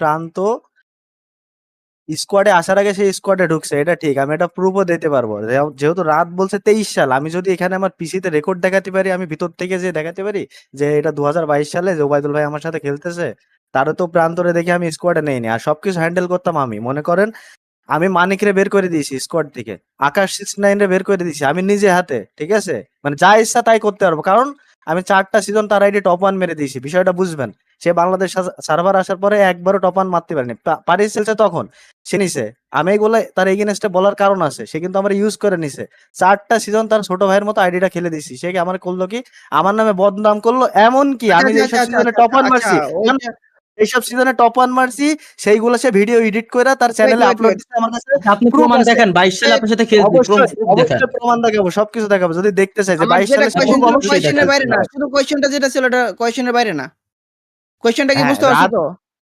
প্রান্ত স্কোয়াডে আসার আগে সে স্কোয়াডে ঢুকছে, এটা ঠিক, আমি এটা প্রুফও দিতে পারব। যেহেতু রাত বলছে তেইশ সাল, আমি যদি এখানে আমার পিসিতে রেকর্ড দেখাতে পারি, আমি ভিতর থেকে যে দেখাতে পারি যে এটা দু হাজার বাইশ সালে যে ওবায়দুল ভাই আমার সাথে খেলতেছে, তারও তো প্রান্তরে দেখে আমি স্কোয়াডে নেইনি। আর সবকিছু হ্যান্ডেল করতাম আমি। মনে করেন, আমি মানিকরে বের করে দিয়েছি স্কোয়াড থেকে, আকাশ সিক্স নাইন রে বের করে দিয়েছি, আমি নিজে হাতে, ঠিক আছে? মানে যা ইচ্ছা তাই করতে পারব। কারণ আমি চারটা সিজন তার আইডি টপ ওয়ান মেরে দিয়েছি। বিষয়টা বুঝবেন। সে বাংলাদেশ সার্ভার আসার পরে একবারও টপ ওয়ান মারতে পারেনি। পারিস চলছে তখন। সে নিছে। আমি এগুলো তার এগেনস্টে বলার কারণ আছে। সে কিন্তু আমার ইউজ করে নিছে। চারটা সিজন তার ছোট ভাইয়ের মতো আইডিটা খেলে দিছি সে কি আমার করল কি? আমার নামে বদনাম করল? এমন কি আমি আচ্ছা, আচ্ছা, সিজনে আচ্ছা, টপ ওয়ান আচ্ছা, মারছি। এইসব সিজনে টপ ওয়ান মারছি সেইগুলো সে ভিডিও এডিট করে তার চ্যানেলে আপলোড. দিচ্ছে আমার কাছে। আপনি প্রমাণ দেখেন বাইশ সালে আপনার সাথে খেলছি অবশ্যই প্রমাণ দেখাবো সবকিছু দেখাবো যদি দেখতে চাই যে আমার বাইশ যেটা সালে দেখাচ্ছে। বাইরে না শুধু কোয়েশ্চেনটা যেটা ছিল ওটা কোয়েশ্চেনের বাইরে না। কোয়েশ্চেনটা কি হ্যাঁ, বুঝতে পারছ তো?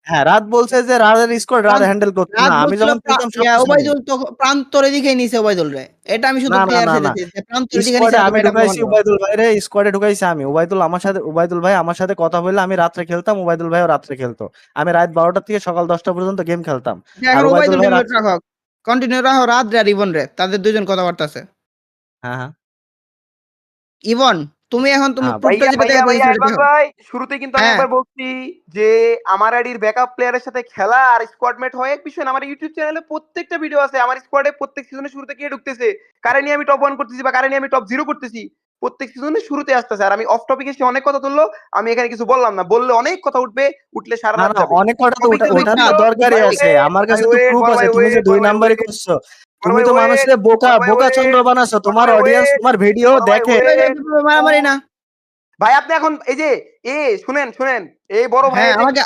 হ্যাঁ রাত বলছে যে রাতের স্কোয়াড রাত রাত- হ্যান্ডেল করতে না। আমি যখন প্রা- খেলতাম ওবায়দুল তো প্রান্তরে দিকে নিছে ওবায়দুল রে এটা আমি শুধু না। চাই প্রান্তরে দিকে নিছে আমি ঢুকাইছি প্রমাণ করো। উবাইদুল ভাইরে স্কোয়াডে ঢুকাইছি আমি। উবাইদুল আমার সাথে উবাইদুল ভাই আমার সাথে কথা বললে আমি রাত্রে খেলতাম উবাইদুল ভাইও রাত্রে খেলতো। আমি রাত বারোটা থেকে সকাল দশটা পর্যন্ত গেম খেলতাম। আর ওবায়দুল ভাই রে রাখো কন্টিনিউ রাখো রাত রে আর ইভন রে তাদের দুজন কথাবার্তা আছে। হ্যাঁ হ্যাঁ। ইভন তুমি এখন তুমি হ্যাঁ, প্রুফটা যেটা। ভাই শুরুতে কিন্তু আমি হ্যাঁ। একবার বলছি যে আমার আইডির ব্যাকআপ প্লেয়ারের সাথে খেলা আর স্কোয়াডমেট হয় এক বিষয় আমার ইউটিউব চ্যানেলে প্রত্যেকটা ভিডিও আছে। আমার স্কোয়াডে প্রত্যেক সিজনে শুরুতে কে ঢুকতেছে? কারে নিয়ে আমি টপ ওয়ান করতেছি বা কারে নিয়ে আমি টপ জিরো করতেছি? প্রত্যেক সিজনে শুরুতে আসতেছে। আর আমি অফ টপিক এসে অনেক কথা তুললো। আমি এখানে কিছু বললাম না। বললে অনেক কথা উঠবে উঠলে সারা না রাত না অনেক কটা তো না, দরকারই আছে। আমার কাছে তো প্রুফ আছে। তুমি যে দুই নাম্বারই করছ। তুমি তো মানুষকে বোকা বোকা চন্দ্র বানাচ্ছো তোমার অডিয়েন্স তোমার ভিডিও দেখে মারামারি না। ভাই আপনি এখন এই যে এ শুনেন শুনেন এই বড় ভাই হ্যাঁ আমাকে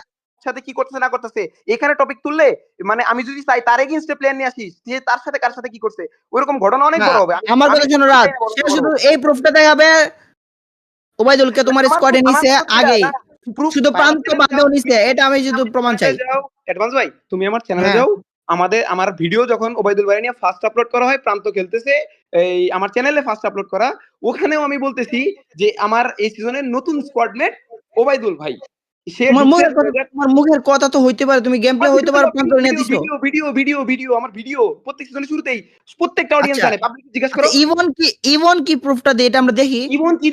সাথে কি করতেছে না করতেছে এখানে টপিক তুললে মানে আমি যদি চাই তার এগেইনস্টে প্লেয়ার নিয়ে আসিস যে তার সাথে কার সাথে কি করছে ওইরকম ঘটনা অনেক বড় হবে। আমার কথা শোনো রাত সে শুধু এই প্রুফটা দেখাবে ওবায়দুলকে তোমার স্কোয়াডে নিছে আগেই। শুধু প্রান্ত বাদেও নিছে এটা আমি শুধু প্রমাণ চাই। অ্যাডভান্স ভাই তুমি আমার চ্যানেলে। যাও আমাদের আমার ভিডিও যখন ওবাইদুল ভাই নিয়ে ফার্স্ট আপলোড করা হয় প্রান্ত খেলতেছে এই আমার চ্যানেলে ফার্স্ট আপলোড করা ওখানেও আমি বলতেছি যে আমার এই সিজনের নতুন স্কোয়াডমেট ওবাইদুল ভাই। তোমার মুখের কথা তো হইতে পারে তুমি গেম প্লে হইতে পারো প্রান্ত নিয়ে দিছো। ভিডিও ভিডিও ভিডিও আমার ভিডিও প্রত্যেক শুরুতেই প্রত্যেকটা অডিয়েন্স আচ্ছা। জানে পাবলিক জিজ্ঞাসা করো। ইভন কি ইভন কি প্রুফটা দিয়ে এটা আমরা দেখি। ইভন কি